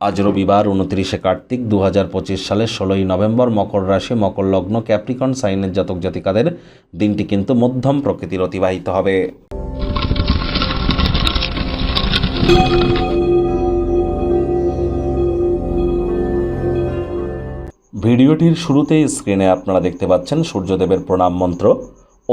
আজ রবিবার উনত্রিশে কার্তিক দু হাজার পঁচিশ সালের ষোলোই নভেম্বর মকর রাশি, মকর লগ্ন, ক্যাপ্রিকন, সাইনের জাতক জাতিকাদের দিনটি কিন্তু মধ্যম প্রকৃতির অতিবাহিত হবে। ভিডিওটির শুরুতেই স্ক্রিনে আপনারা দেখতে পাচ্ছেন সূর্যদেবের প্রণাম মন্ত্র।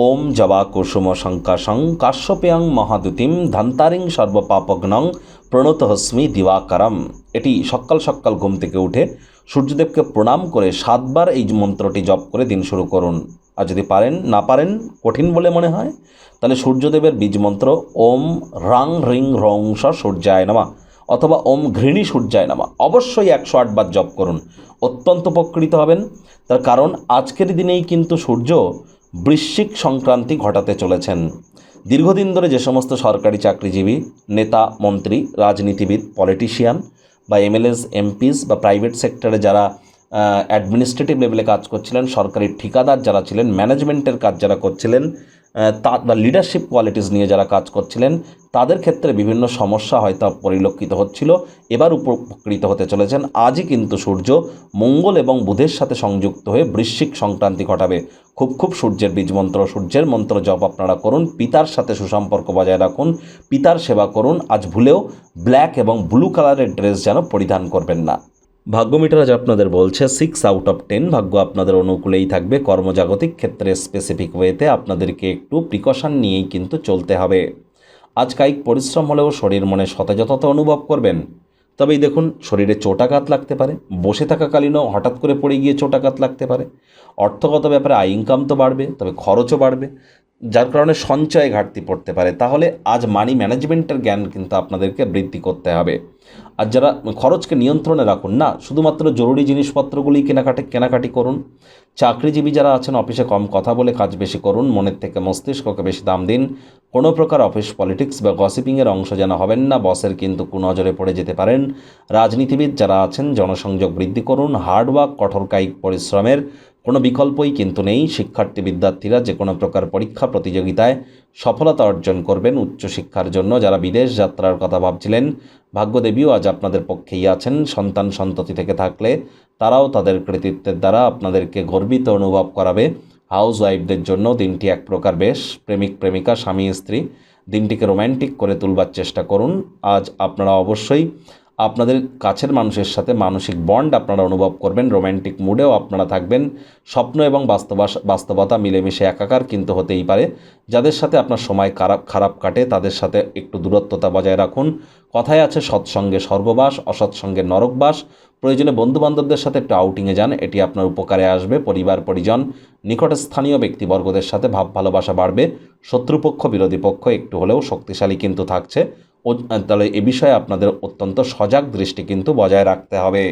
ওম জবা কুসুম শঙ্কাশং কাশ্যপেয়ং মহাদুতিম ধান্তারিং সর্বপাপগ্নং প্রণত হস্মি দিবাকারম। এটি সকাল সকাল ঘুম থেকে উঠে সূর্যদেবকে প্রণাম করে সাতবার এই মন্ত্রটি জপ করে দিন শুরু করুন। আর যদি পারেন, না পারেন, কঠিন বলে মনে হয়? তাহলে সূর্যদেবের বীজ মন্ত্র ওম রাং হ্রিং রং স সূর্যায় নামা অথবা ওম ঘৃণী সূর্যায় নামা অবশ্যই একশো আটবার জপ করুন। অত্যন্ত উপকৃত হবেন। তার কারণ, আজকের দিনেই কিন্তু সূর্য বৃশ্চিক সংক্রান্তি ঘটাতে চলেছেন। দীর্ঘদিন ধরে যে সমস্ত সরকারি চাকরিজীবী, নেতা, মন্ত্রী, রাজনীতিবিদ পলিটিশিয়ান বা এমএলএস এমপিস বা প্রাইভেট সেক্টরে যারা অ্যাডমিনিস্ট্রেটিভ লেভেলে কাজ করছিলেন, সরকারি ঠিকাদার যারা ছিলেন ম্যানেজমেন্টের কাজ যারা করছিলেন বা লিডারশিপ কোয়ালিটিস নিয়ে যারা কাজ করছিলেন, তাদের ক্ষেত্রে বিভিন্ন সমস্যা হয়তো পরিলক্ষিত হচ্ছিল, এবার উপকৃত হতে চলেছেন। আজই কিন্তু সূর্য মঙ্গল এবং বুধের সাথে সংযুক্ত হয়ে বৃশ্চিক সংক্রান্তি ঘটাবে। খুব খুব সূর্যের বীজ মন্ত্র, সূর্যের মন্ত্র জপ আপনারা করুন, পিতার সাথে সুসম্পর্ক বজায় রাখুন, পিতার সেবা করুন, আজ ভুলেও ব্ল্যাক এবং ব্লু কালারের ড্রেস যেন পরিধান করবেন না। ভাগ্য মিটার আজ আপনাদের বলছে সিক্স আউট অফ টেন ভাগ্য আপনাদের অনুকূলেই থাকবে। কর্মজাগতিক ক্ষেত্রে স্পেসিফিক ওয়েতে আপনাদেরকে একটু প্রিকশন নিয়েই কিন্তু চলতে হবে। আজ কায়িক পরিশ্রম হলেও শরীর মনে সতেজতা অনুভব করবেন। তবেই দেখুন, শরীরে চোটাঘাত লাগতে পারে, বসে থাকাকালীনও হঠাৎ করে পড়ে গিয়ে চোটাঘাত লাগতে পারে। অর্থগত ব্যাপারে আয় ইনকাম তো বাড়বে, তবে খরচও বাড়বে। যার কারণে সঞ্চয়ে ঘাটতি পড়তে পারে, তাহলে আজ মানি ম্যানেজমেন্টের জ্ঞান কিন্তু আপনাদেরকে বৃদ্ধি করতে হবে। আর যারা খরচকে নিয়ন্ত্রণে রাখুন না, শুধুমাত্র জরুরি জিনিসপত্রগুলি কেনাকাটি কেনাকাটি করুন। চাকরিজীবী যারা আছেন, অফিসে কম কথা বলে কাজ বেশি করুন, মনের থেকে মস্তিষ্ককে বেশি দাম দিন। কোনো প্রকার অফিস পলিটিক্স বা গসিপিংয়ের অংশ যেন হবেন না, বসের কিন্তু কুনজরে পড়ে যেতে পারেন। রাজনীতিবিদ যারা আছেন, জনসংযোগ বৃদ্ধি করুন হার্ডওয়ার্ক কঠোর কায়িক পরিশ্রমের কোনো বিকল্পই কিন্তু নেই। শিক্ষার্থী বিদ্যার্থীরা যে কোনো প্রকার পরীক্ষা প্রতিযোগিতায় সফলতা অর্জন করবেন উচ্চশিক্ষার জন্য। যারা বিদেশ যাত্রার কথা ভাবছিলেন, ভাগ্যদেবীও আজ আপনাদের পক্ষেই আছেন। সন্তান সন্ততি থেকে থাকলে তারাও তাদের কৃতিত্বের দ্বারা আপনাদেরকে গর্বিত অনুভব করাবে। হাউস ওয়াইফদের জন্য দিনটি এক প্রকার বেশ। প্রেমিক, প্রেমিকা, স্বামী, স্ত্রী, দিনটিকে রোম্যান্টিক করে তুলবার চেষ্টা করুন। আজ আপনারা অবশ্যই আপনাদের কাছের মানুষের সাথে মানসিক বন্ড আপনারা অনুভব করবেন রোম্যান্টিক মুডেও আপনারা থাকবেন। স্বপ্ন এবং বাস্তবাস, বাস্তবতা মিলেমিশে একাকার কিন্তু হতেই পারে। যাদের সাথে আপনার সময় খারাপ খারাপ কাটে, তাদের সাথে একটু দূরত্বতা বজায় রাখুন। কথায় আছে, সৎসঙ্গে স্বর্গবাস অসৎসঙ্গে নরকবাস। প্রয়োজনে বন্ধুবান্ধবদের সাথে একটু আউটিংয়ে যান, এটি আপনার উপকারে আসবে। পরিবার, পরিজন, নিকটস্থানীয় ব্যক্তিবর্গদের সাথে ভাব ভালোবাসা বাড়বে। শত্রুপক্ষ, বিরোধী পক্ষ একটু হলেও শক্তিশালী কিন্তু থাকছে। তাহলে এ বিষয়ে আপনাদের অত্যন্ত সজাগ দৃষ্টি কিন্তু বজায় রাখতে হবে।